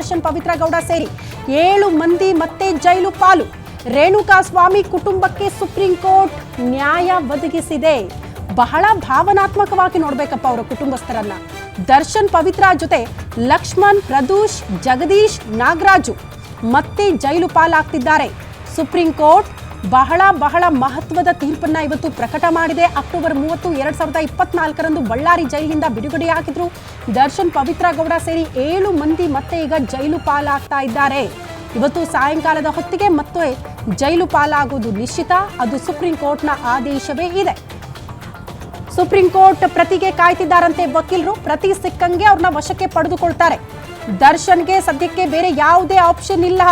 ದರ್ಶನ್ ಪವಿತ್ರ ಗೌಡ ಸೇರಿ ಏಳು ಮಂದಿ ಮತ್ತೆ ಜೈಲು ಪಾಲು. ರೇಣುಕಾ ಸ್ವಾಮಿ ಕುಟುಂಬಕ್ಕೆ ಸುಪ್ರೀಂ ಕೋರ್ಟ್ ನ್ಯಾಯ ಒದಗಿಸಿದೆ. ಬಹಳ ಭಾವನಾತ್ಮಕವಾಗಿ ನೋಡ್ಬೇಕಪ್ಪ ಅವರ ಕುಟುಂಬಸ್ಥರನ್ನ. ದರ್ಶನ್ ಪವಿತ್ರ ಜೊತೆ ಲಕ್ಷ್ಮಣ್, ಪ್ರದೂಷ್, ಜಗದೀಶ್, ನಾಗರಾಜು ಮತ್ತೆ ಜೈಲು ಪಾಲಾಗ್ತಿದ್ದಾರೆ. ಸುಪ್ರೀಂ ಕೋರ್ಟ್ ಬಹಳ ಬಹಳ ಮಹತ್ವದ ತೀರ್ಪನ್ನ ಇವತ್ತು ಪ್ರಕಟ ಮಾಡಿದೆ. ಅಕ್ಟೋಬರ್ ಮೂವತ್ತು, ಎರಡ್ ಸಾವಿರದ ಇಪ್ಪತ್ನಾಲ್ಕರಂದು ಬಳ್ಳಾರಿ ಜೈಲಿನಿಂದ ಬಿಡುಗಡೆಯಾಗಿದ್ರು ದರ್ಶನ್ ಪವಿತ್ರ ಗೌಡ ಸೇರಿ ಏಳು ಮಂದಿ ಮತ್ತೆ ಈಗ ಜೈಲು ಪಾಲಾಗ್ತಾ ಇದ್ದಾರೆ. ಇವತ್ತು ಸಾಯಂಕಾಲದ ಹೊತ್ತಿಗೆ ಮತ್ತೆ ಜೈಲು ಪಾಲಾಗುವುದು ನಿಶ್ಚಿತ. ಅದು ಸುಪ್ರೀಂ ಕೋರ್ಟ್ನ ಆದೇಶವೇ ಇದೆ. ಸುಪ್ರೀಂ ಕೋರ್ಟ್ ಪ್ರತಿಗೆ ಕಾಯ್ತಿದ್ದಾರಂತೆ ವಕೀಲರು. ಪ್ರತಿ ಸಿಕ್ಕಂಗೆ ಅವ್ರನ್ನ ವಶಕ್ಕೆ ಪಡೆದುಕೊಳ್ತಾರೆ. ದರ್ಶನ್ಗೆ ಸದ್ಯಕ್ಕೆ ಬೇರೆ ಯಾವುದೇ ಆಪ್ಷನ್ ಇಲ್ಲ.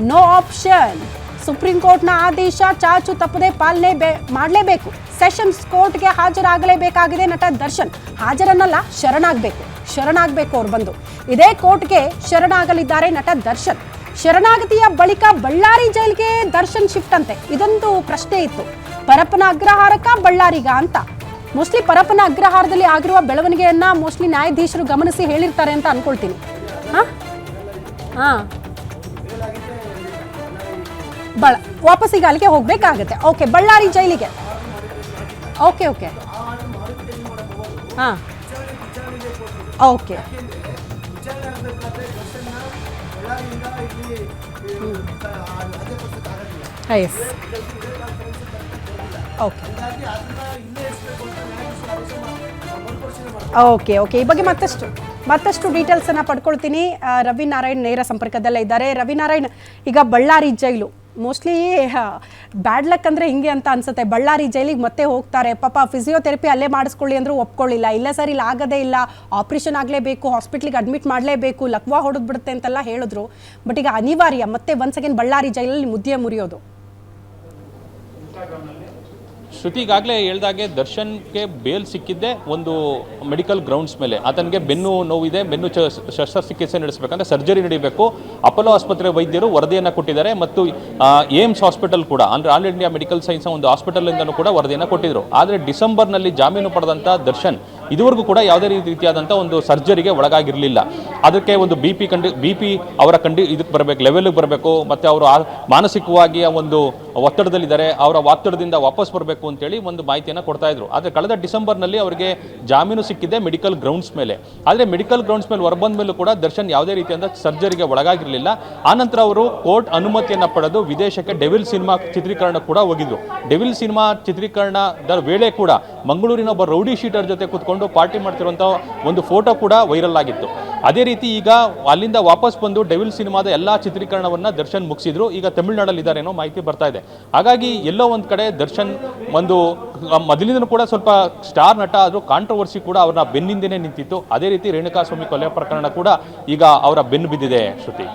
No option. ಸುಪ್ರೀಂ ಕೋರ್ಟ್ನ ಆದೇಶ ಚಾಚು ತಪ್ಪದೆ ಪಾಲನೆ ಮಾಡಲೇಬೇಕು. ಸೆಷನ್ಸ್ ಕೋರ್ಟ್ಗೆ ಹಾಜರಾಗಲೇಬೇಕಾಗಿದೆ ನಟ ದರ್ಶನ್. ಹಾಜರನ್ನಲ್ಲ, ಶರಣಾಗಬೇಕು. ಶರಣಾಗಬೇಕು ಅವ್ರು ಬಂದು. ಇದೇ ಕೋರ್ಟ್ಗೆ ಶರಣಾಗಲಿದ್ದಾರೆ ನಟ ದರ್ಶನ್. ಶರಣಾಗತಿಯ ಬಳಿಕ ಬಳ್ಳಾರಿ ಜೈಲ್ಗೆ ದರ್ಶನ್ ಶಿಫ್ಟ್ ಅಂತೆ. ಇದೊಂದು ಪ್ರಶ್ನೆ ಇತ್ತು. ಪರಪ್ಪನ ಅಗ್ರಹಾರಕ ಬಳ್ಳಾರಿಗ ಅಂತ. ಮೋಸ್ಟ್ಲಿ ಪರಪ್ಪನ ಅಗ್ರಹಾರದಲ್ಲಿ ಆಗಿರುವ ಬೆಳವಣಿಗೆಯನ್ನ ಮೋಸ್ಟ್ಲಿ ನ್ಯಾಯಾಧೀಶರು ಗಮನಿಸಿ ಹೇಳಿರ್ತಾರೆ ಅಂತ ಅನ್ಕೊಳ್ತೀನಿ. ಹಾ? ಹಾ. ಬಳ, ವಾಪಸ್ ಈಗ ಅಲ್ಲಿಗೆ ಹೋಗ್ಬೇಕಾಗತ್ತೆ. ಓಕೆ ಬಳ್ಳಾರಿ ಜೈಲಿಗೆ. ಓಕೆ ಓಕೆ ಹಾಂ. Okay yes okay okay okay ಈ ಬಗ್ಗೆ ಮತ್ತಷ್ಟು ಮತ್ತಷ್ಟು ಡೀಟೇಲ್ಸನ್ನು ಪಡ್ಕೊಳ್ತೀನಿ. ರವಿನಾರಾಯಣ್ ರವಿ ನಾರಾಯಣ್ ನೇರ ಸಂಪರ್ಕದಲ್ಲೇ ಇದ್ದಾರೆ. ರವಿ ನಾರಾಯಣ್ ಈಗ Bellary jail. Mostly bad luck ಅಂದರೆ ಹಿಂಗೆ ಅಂತ ಅನ್ಸುತ್ತೆ. ಬಳ್ಳಾರಿ ಜೈಲಿಗೆ ಮತ್ತೆ ಹೋಗ್ತಾರೆ. ಪಾಪ ಫಿಸಿಯೋಥೆರಪಿ ಅಲ್ಲೇ ಮಾಡಿಸ್ಕೊಳ್ಳಿ ಅಂದರೂ ಒಪ್ಕೊಳ್ಳಿಲ್ಲ. ಇಲ್ಲ ಸರ್, ಇಲ್ಲಿ, ಆಗದೇ ಇಲ್ಲ. ಆಪ್ರೇಷನ್ ಆಗಲೇಬೇಕು ಹಾಸ್ಪಿಟ್ಲಿಗೆ ಅಡ್ಮಿಟ್ ಮಾಡಲೇಬೇಕು, ಲಕ್ವಾ ಹೊಡೆದ್ಬಿಡುತ್ತೆ ಅಂತೆಲ್ಲ ಹೇಳಿದ್ರು. ಬಟ್ ಈಗ ಅನಿವಾರ್ಯ, ಮತ್ತೆ ಒನ್ಸ್ ಅಗೇನ್ ಬಳ್ಳಾರಿ ಜೈಲಲ್ಲಿ ಮುದ್ದೆ ಮುರಿಯೋದು. ಶ್ರುತಿ ಈಗಾಗಲೇ ಹೇಳ್ದಾಗೆ ದರ್ಶನ್ಗೆ ಬೇಲ್ ಸಿಕ್ಕಿದ್ದೆ ಒಂದು ಮೆಡಿಕಲ್ ಗ್ರೌಂಡ್ಸ್ ಮೇಲೆ. ಆತನಿಗೆ ಬೆನ್ನು ನೋವಿದೆ, ಬೆನ್ನು ಶಸ್ತ್ರಚಿಕಿತ್ಸೆ ನಡೆಸಬೇಕಂದ್ರೆ ಸರ್ಜರಿ ನಡೀಬೇಕು. ಅಪೋಲೋ ಆಸ್ಪತ್ರೆ ವೈದ್ಯರು ವರದಿಯನ್ನು ಕೊಟ್ಟಿದ್ದಾರೆ ಮತ್ತು ಏಮ್ಸ್ ಹಾಸ್ಪಿಟಲ್ ಕೂಡ, ಅಂದರೆ ಆಲ್ ಇಂಡಿಯಾ ಮೆಡಿಕಲ್ ಸೈನ್ಸ್ ಒಂದು ಹಾಸ್ಪಿಟಲಿಂದನೂ ಕೂಡ ವರದಿಯನ್ನು ಕೊಟ್ಟಿದ್ರು. ಆದರೆ ಡಿಸೆಂಬರ್ನಲ್ಲಿ ಜಾಮೀನು ಪಡೆದಂಥ ದರ್ಶನ್ ಇದುವರೆಗೂ ಕೂಡ ಯಾವುದೇ ರೀತಿಯಾದಂಥ ಒಂದು ಸರ್ಜರಿಗೆ ಒಳಗಾಗಿರಲಿಲ್ಲ. ಅದಕ್ಕೆ ಒಂದು ಬಿ ಪಿ ಕಂಡಿ ಬಿ ಪಿ ಅವರ ಕಂಡಿ ಇದಕ್ಕೆ ಬರಬೇಕು ಲೆವೆಲ್ಗೆ ಬರಬೇಕು, ಮತ್ತು ಅವರು ಮಾನಸಿಕವಾಗಿ ಆ ಒಂದು ಒತ್ತಡದಲ್ಲಿದ್ದಾರೆ, ಅವರ ಒತ್ತಡದಿಂದ ವಾಪಸ್ ಬರಬೇಕು ಅಂತೇಳಿ ಒಂದು ಮಾಹಿತಿಯನ್ನು ಕೊಡ್ತಾ ಇದ್ರು. ಆದರೆ ಕಳೆದ ಡಿಸೆಂಬರ್ನಲ್ಲಿ ಅವರಿಗೆ ಜಾಮೀನು ಸಿಕ್ಕಿದೆ ಮೆಡಿಕಲ್ ಗ್ರೌಂಡ್ಸ್ ಮೇಲೆ. ಆದರೆ ಮೆಡಿಕಲ್ ಗ್ರೌಂಡ್ಸ್ ಮೇಲೆ ಹೊರಬಂದ ಮೇಲೂ ಕೂಡ ದರ್ಶನ್ ಯಾವುದೇ ರೀತಿಯಾದ ಸರ್ಜರಿಗೆ ಒಳಗಾಗಿರಲಿಲ್ಲ. ಆನಂತರ ಅವರು ಕೋರ್ಟ್ ಅನುಮತಿಯನ್ನು ಪಡೆದು ವಿದೇಶಕ್ಕೆ ಡೆವಿಲ್ ಸಿನಿಮಾ ಚಿತ್ರೀಕರಣ ಕೂಡ ಹೋಗಿದ್ರು. ಡೆವಿಲ್ ಸಿನಿಮಾ ಚಿತ್ರೀಕರಣದ ವೇಳೆ ಕೂಡ ಮಂಗಳೂರಿನ ಒಬ್ಬ ರೌಡಿ ಶೀಟರ್ ಜೊತೆ ಕೂತ್ಕೊಂಡು ಪಾರ್ಟಿ ಮಾಡ್ತಿರುವಂಥ ಒಂದು ಫೋಟೋ ಕೂಡ ವೈರಲ್ ಆಗಿತ್ತು. ಅದೇ ರೀತಿ ಈಗ ಅಲ್ಲಿಂದ ವಾಪಸ್ ಬಂದು ಡೆವಿಲ್ ಸಿನಿಮಾದ ಎಲ್ಲ ಚಿತ್ರೀಕರಣವನ್ನ ದರ್ಶನ್ ಮುಗಿಸಿದ್ರು. ಈಗ ತಮಿಳುನಾಡಲ್ಲಿ ಇದ್ದಾರೆ ಅನ್ನೋ ಮಾಹಿತಿ ಬರ್ತಾ ಇದೆ. ಹಾಗಾಗಿ ಎಲ್ಲೋ ಒಂದು ಕಡೆ ದರ್ಶನ್ ಒಂದು ಮೊದಲಿಂದನೂ ಕೂಡ ಸ್ವಲ್ಪ ಸ್ಟಾರ್ ನಟ ಆದರೂ ಕಾಂಟ್ರವರ್ಸಿ ಕೂಡ ಅವ್ರನ್ನ ಬೆನ್ನಿಂದನೇ ನಿಂತಿತ್ತು. ಅದೇ ರೀತಿ ರೇಣುಕಾ ಸ್ವಾಮಿ ಕೊಲೆ ಪ್ರಕರಣ ಕೂಡ ಈಗ ಅವರ ಬೆನ್ನು ಬಿದ್ದಿದೆ ಶ್ರುತಿ.